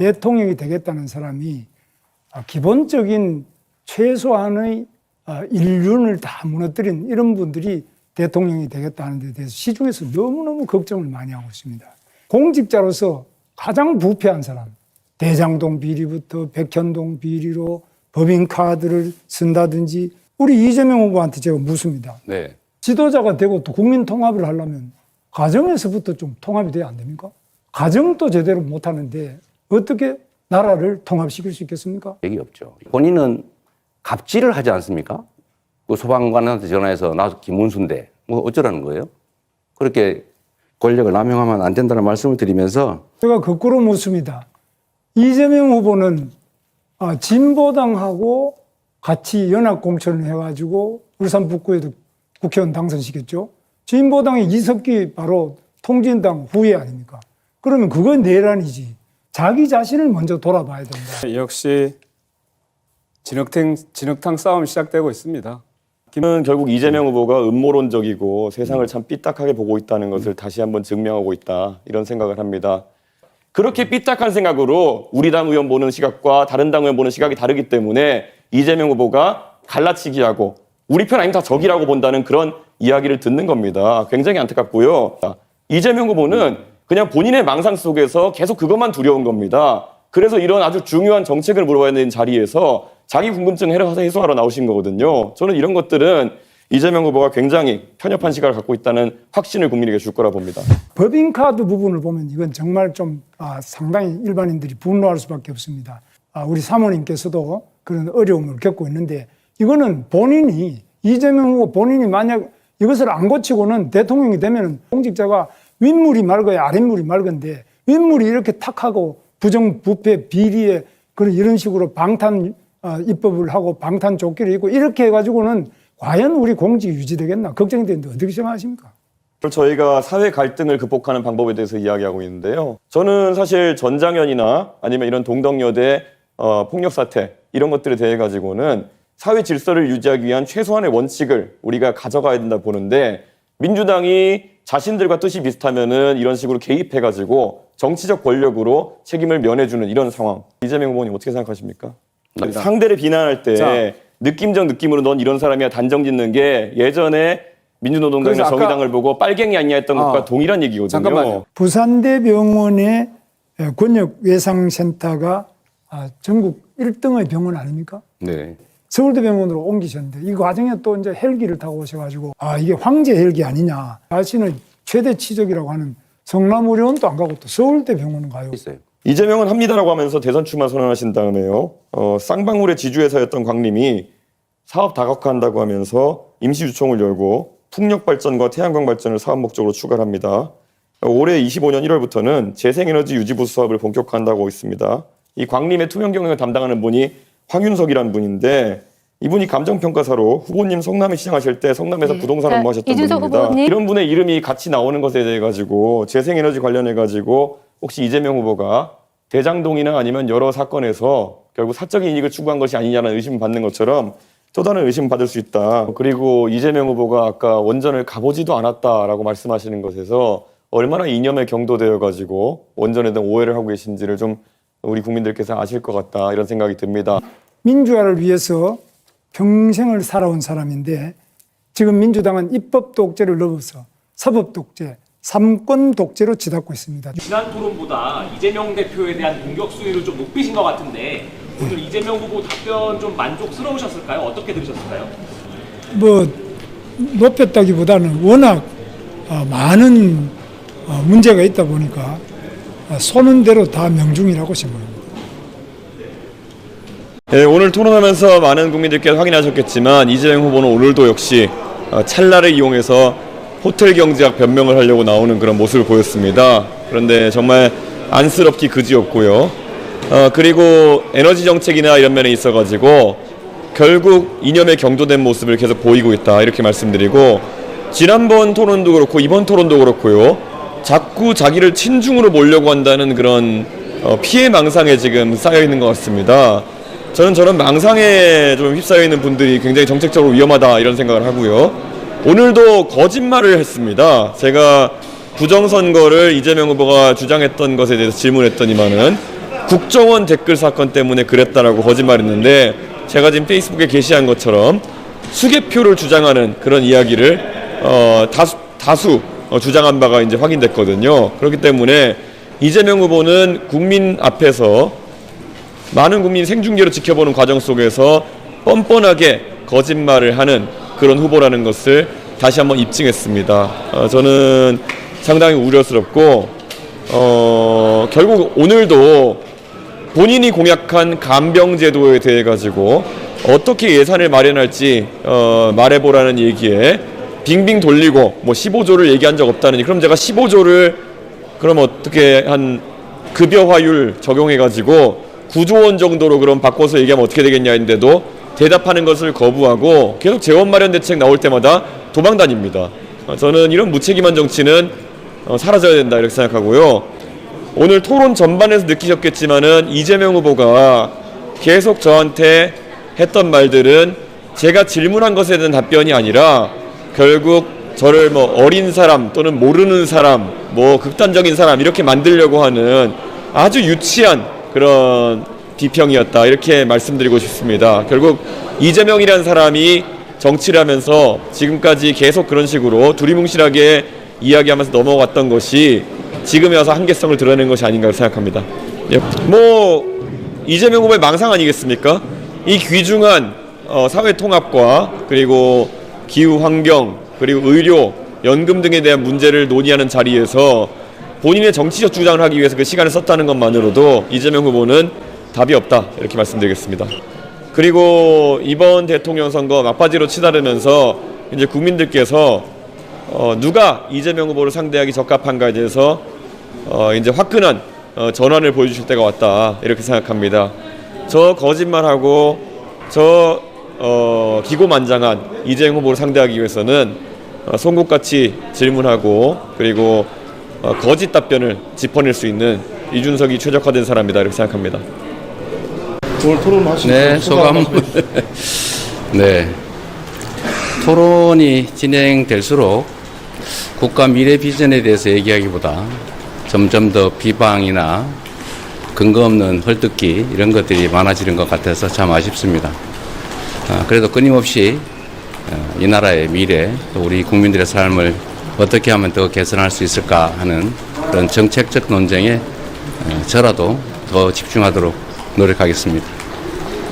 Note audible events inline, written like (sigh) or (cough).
대통령이 되겠다는 사람이 아, 기본적인 최소한의 아, 인륜을 다 무너뜨린 이런 분들이 대통령이 되겠다는 데 대해서 시중에서 너무너무 걱정을 많이 하고 있습니다. 공직자로서 가장 부패한 사람, 대장동 비리부터 백현동 비리로 법인카드를 쓴다든지 우리 이재명 후보한테 제가 묻습니다. 네. 지도자가 되고 또 국민 통합을 하려면 가정에서부터 좀 통합이 돼야 안 됩니까? 가정도 제대로 못 하는데 어떻게 나라를 통합시킬 수 있겠습니까? 얘기 없죠. 본인은 갑질을 하지 않습니까? 그 소방관한테 전화해서 나 김문수인데 뭐 어쩌라는 거예요? 그렇게 권력을 남용하면 안 된다는 말씀을 드리면서 제가 거꾸로 묻습니다. 이재명 후보는 아, 진보당하고 같이 연합 공천을 해가지고 울산 북구에도 국회의원 당선시켰죠. 진보당의 이석기 바로 통진당 후예 아닙니까? 그러면 그건 내란이지. 자기 자신을 먼저 돌아봐야 된다. 역시 진흙탕, 진흙탕 싸움 시작되고 있습니다. 김은 결국 이재명 후보가 음모론적이고 세상을 참 삐딱하게 보고 있다는 것을 다시 한번 증명하고 있다 이런 생각을 합니다. 그렇게 삐딱한 생각으로 우리 당 의원 보는 시각과 다른 당 의원 보는 시각이 다르기 때문에 이재명 후보가 갈라치기하고 우리 편 아니면 다 적이라고 본다는 그런 이야기를 듣는 겁니다. 굉장히 안타깝고요. 이재명 후보는 그냥 본인의 망상 속에서 계속 그것만 두려운 겁니다. 그래서 이런 아주 중요한 정책을 물어봐야 되는 자리에서 자기 궁금증 해소- 해소하러 나오신 거거든요. 저는 이런 것들은 이재명 후보가 굉장히 편협한 시각을 갖고 있다는 확신을 국민에게 줄 거라 봅니다. 법인카드 부분을 보면 이건 정말 좀 아, 상당히 일반인들이 분노할 수밖에 없습니다. 아, 우리 사모님께서도 그런 어려움을 겪고 있는데 이거는 본인이 이재명 후보 본인이 만약 이것을 안 고치고는 대통령이 되면 공직자가 윗물이 맑아야 아랫물이 맑은데 윗물이 이렇게 탁하고 부정부패 비리에 그런 이런 식으로 방탄 어, 입법을 하고 방탄 조끼를 입고 이렇게 해가지고는 과연 우리 공직이 유지되겠나 걱정이 되는데 어떻게 생각하십니까? 저희가 사회 갈등을 극복하는 방법에 대해서 이야기하고 있는데요. 저는 사실 전장현이나 아니면 이런 동덕여대 어, 폭력 사태 이런 것들에 대해 가지고는 사회 질서를 유지하기 위한 최소한의 원칙을 우리가 가져가야 된다 보는데 민주당이 자신들과 뜻이 비슷하면은 이런 식으로 개입해 가지고 정치적 권력으로 책임을 면해주는 이런 상황. 이재명 후보님 어떻게 생각하십니까? 상대를 비난할 때 자. 느낌적 느낌으로 넌 이런 사람이야 단정 짓는 게 예전에 민주노동당이나 그래서 아까- 정의당을 보고 빨갱이 아니냐 했던 아. 것과 동일한 얘기거든요. 잠깐만요. 부산대병원의 권역 외상센터가 아, 전국 1등의 병원 아닙니까? 네. 서울대 병원으로 옮기셨는데 이 과정에 또 이제 헬기를 타고 오셔가지고 아 이게 황제 헬기 아니냐 자신을 최대 치적이라고 하는 성남의료원도 안 가고 또 서울대 병원 가요. 있어요. 이재명은 합니다라고 하면서 대선 출마 선언하신 다음에요. 어, 쌍방울의 지주회사였던 광림이 사업 다각화한다고 하면서 임시 유총을 열고 풍력 발전과 태양광 발전을 사업 목적으로 추가합니다. 어, 올해 25년 1월부터는 재생에너지 유지보수 사업을 본격화한다고 있습니다. 이 광림의 투명 경영을 담당하는 분이 황윤석이라는 분인데 이분이 감정평가사로 후보님 성남에 시장하실 때 성남에서 네. 부동산 자, 업무하셨던 이준석 분입니다. 후보님. 이런 분의 이름이 같이 나오는 것에 대해 가지고 재생에너지 관련해 가지고 혹시 이재명 후보가 대장동이나 아니면 여러 사건에서 결국 사적인 이익을 추구한 것이 아니냐는 의심을 받는 것처럼 또 다른 의심을 받을 수 있다. 그리고 이재명 후보가 아까 원전을 가보지도 않았다라고 말씀하시는 것에서 얼마나 이념에 경도되어 가지고 원전에 대한 오해를 하고 계신지를 좀 우리 국민들께서 아실 것 같다 이런 생각이 듭니다. 민주화를 위해서 평생을 살아온 사람인데 지금 민주당은 입법 독재를 넘어서 사법 독재, 삼권 독재로 치닫고 있습니다. 지난 토론보다 이재명 대표에 대한 공격 수위를 좀 높이신 것 같은데 오늘 이재명 후보 답변 좀 만족스러우셨을까요? 어떻게 들으셨을까요? 뭐 높였다기보다는 워낙 어, 많은 어, 문제가 있다 보니까 어, 쏘는 대로 다 명중이라고 생각합니다. 예, 오늘 토론하면서 많은 국민들께서 확인하셨겠지만 이재명 후보는 오늘도 역시 어, 찰나를 이용해서 호텔 경제학 변명을 하려고 나오는 그런 모습을 보였습니다. 그런데 정말 안쓰럽기 그지없고요. 어, 그리고 에너지 정책이나 이런 면에 있어 가지고 결국 이념에 경도된 모습을 계속 보이고 있다 이렇게 말씀드리고 지난번 토론도 그렇고 이번 토론도 그렇고요. 자꾸 자기를 친중으로 몰려고 한다는 그런 어, 피해 망상에 지금 쌓여 있는 것 같습니다. 저는 저런 망상에 좀 휩싸여 있는 분들이 굉장히 정책적으로 위험하다 이런 생각을 하고요. 오늘도 거짓말을 했습니다. 제가 부정선거를 이재명 후보가 주장했던 것에 대해서 질문했더니만은 국정원 댓글 사건 때문에 그랬다라고 거짓말했는데 제가 지금 페이스북에 게시한 것처럼 수개표를 주장하는 그런 이야기를 어, 다수, 다수 어, 주장한 바가 이제 확인됐거든요. 그렇기 때문에 이재명 후보는 국민 앞에서 많은 국민 생중계로 지켜보는 과정 속에서 뻔뻔하게 거짓말을 하는 그런 후보라는 것을 다시 한번 입증했습니다. 어, 저는 상당히 우려스럽고 어, 결국 오늘도 본인이 공약한 간병 제도에 대해 가지고 어떻게 예산을 마련할지 어, 말해보라는 얘기에 빙빙 돌리고 뭐 15조를 얘기한 적 없다느니 그럼 제가 15조를 그럼 어떻게 한 급여화율 적용해 가지고 9조 원 정도로 그럼 바꿔서 얘기하면 어떻게 되겠냐 했는데도 대답하는 것을 거부하고 계속 재원 마련 대책 나올 때마다 도망 다닙니다. 어, 저는 이런 무책임한 정치는 어, 사라져야 된다 이렇게 생각하고요. 오늘 토론 전반에서 느끼셨겠지만은 이재명 후보가 계속 저한테 했던 말들은 제가 질문한 것에 대한 답변이 아니라 결국 저를 뭐 어린 사람 또는 모르는 사람 뭐 극단적인 사람 이렇게 만들려고 하는 아주 유치한 그런 비평이었다 이렇게 말씀드리고 싶습니다. 결국 이재명이라는 사람이 정치를 하면서 지금까지 계속 그런 식으로 두리뭉실하게 이야기하면서 넘어갔던 것이 지금에 와서 한계성을 드러낸 것이 아닌가 생각합니다. 예. 뭐 이재명 후보의 망상 아니겠습니까? 이 귀중한 어, 사회 통합과 그리고 기후 환경 그리고 의료 연금 등에 대한 문제를 논의하는 자리에서 본인의 정치적 주장을 하기 위해서 그 시간을 썼다는 것만으로도 이재명 후보는 답이 없다 이렇게 말씀드리겠습니다. 그리고 이번 대통령 선거 막바지로 치달으면서 이제 국민들께서 어, 누가 이재명 후보를 상대하기 적합한가에 대해서 어, 이제 화끈한 어, 전환을 보여주실 때가 왔다 이렇게 생각합니다. 저 거짓말하고 저 어, 기고만장한 이재명 후보를 상대하기 위해서는 어, 송곳같이 질문하고 그리고 어, 거짓 답변을 짚어낼 수 있는 이준석이 최적화된 사람이다 이렇게 생각합니다. 오늘 토론하신 네, 소감. (laughs) 네. 토론이 진행될수록 국가 미래 비전에 대해서 얘기하기보다 점점 더 비방이나 근거 없는 헐뜯기 이런 것들이 많아지는 것 같아서 참 아쉽습니다. 아, 그래도 끊임없이 어, 이 나라의 미래, 또 우리 국민들의 삶을 어떻게 하면 더 개선할 수 있을까 하는 그런 정책적 논쟁에 어, 저라도 더 집중하도록 노력하겠습니다.